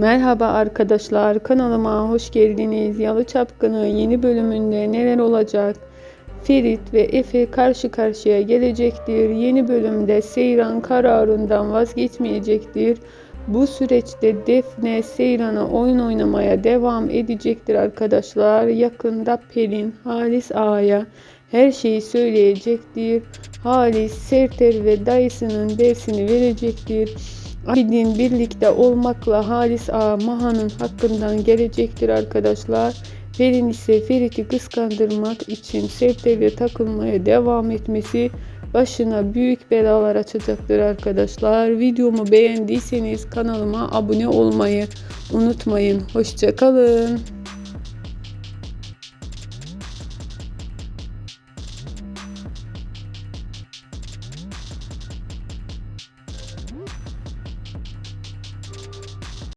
Merhaba arkadaşlar kanalıma hoş geldiniz. Yalı Çapkını yeni bölümünde neler olacak? Ferit ve Efe karşı karşıya gelecektir. Yeni bölümde Seyran kararından vazgeçmeyecektir. Bu süreçte Defne Seyran'a oyun oynamaya devam edecektir arkadaşlar. Yakında Pelin Halis Ağa'ya her şeyi söyleyecektir. Halis Serter ve dayısının dersini verecektir. Abidin birlikte olmakla Halis Ağa Maha'nın hakkından gelecektir arkadaşlar. Pelin ise Ferit'i kıskandırmak için Serter'le takılmaya devam etmesi başına büyük belalar açacaktır arkadaşlar. Videomu beğendiyseniz kanalıma abone olmayı unutmayın. Hoşçakalın.